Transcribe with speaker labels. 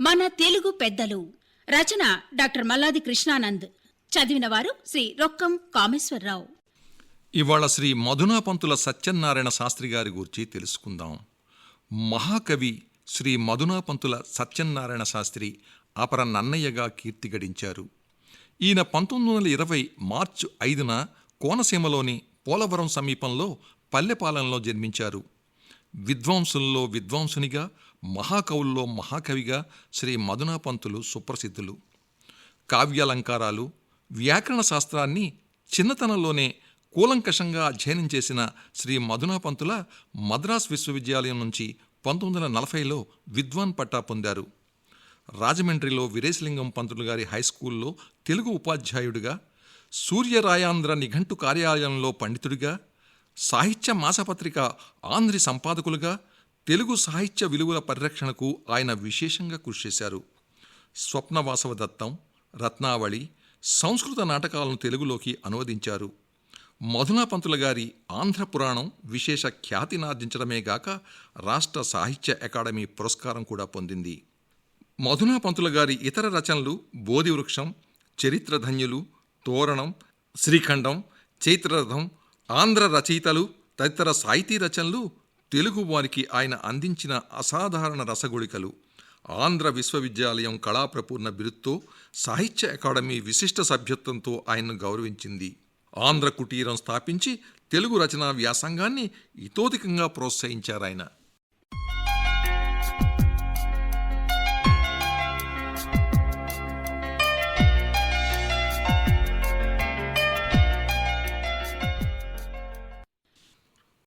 Speaker 1: మన తెలుగు పెద్దలు. రచన డాక్టర్ మల్లాది కృష్ణానంద్. చదివిన వారు శ్రీ రొక్కం కామేశ్వరరావు.
Speaker 2: ఇవాళ శ్రీ మధునాపంతుల సత్యనారాయణ శాస్త్రి గారి గురించి తెలుసుకుందాం. మహాకవి శ్రీ మధునాపంతుల సత్యనారాయణ శాస్త్రి అపర నన్నయ్యగా కీర్తి గడించారు. ఈయన పంతొమ్మిది వందల ఇరవై మార్చి ఐదున కోనసీమలోని పోలవరం సమీపంలో పల్లెపాలెంలో జన్మించారు. విద్వాంసుల్లో విద్వాంసునిగా మహాకవుల్లో మహాకవిగా శ్రీ మధునాపంతులు సుప్రసిద్ధులు. కావ్యాలంకారాలు వ్యాకరణ శాస్త్రాన్ని చిన్నతనంలోనే కూలంకషంగా అధ్యయనం చేసిన శ్రీ మధునాపంతుల మద్రాస్ విశ్వవిద్యాలయం నుంచి పంతొమ్మిది వందల నలభైలో విద్వాన్ పట్టా పొందారు. రాజమండ్రిలో వీరేశలింగం పంతులు గారి హై స్కూల్లో తెలుగు ఉపాధ్యాయుడిగా సూర్యరాయాంధ్ర నిఘంటు కార్యాలయంలో పండితుడిగా సాహిత్య మాసపత్రిక ఆంధ్రి సంపాదకులుగా తెలుగు సాహిత్య విలువల పరిరక్షణకు ఆయన విశేషంగా కృషి చేశారు. స్వప్నవాసవ దత్తం రత్నావళి సంస్కృత నాటకాలను తెలుగులోకి అనువదించారు. మధునాపంతుల గారి ఆంధ్ర పురాణం విశేష ఖ్యాతినార్జించడమే గాక రాష్ట్ర సాహిత్య అకాడమీ పురస్కారం కూడా పొందింది. మధునాపంతుల గారి ఇతర రచనలు బోధివృక్షం చరిత్రధన్యులు తోరణం శ్రీఖండం చైత్రరథం ఆంధ్ర రచయితలు తదితర సాహితీ రచనలు తెలుగు వారికి ఆయన అందించిన అసాధారణ రసగుళికలు. ఆంధ్ర విశ్వవిద్యాలయం కళాప్రపూర్ణ బిరుత్తో సాహిత్య అకాడమీ విశిష్ట సభ్యత్వంతో ఆయన్ను గౌరవించింది. ఆంధ్ర కుటీరం స్థాపించి తెలుగు రచనా వ్యాసంగాన్ని ఇతోధికంగా ప్రోత్సహించారాయన.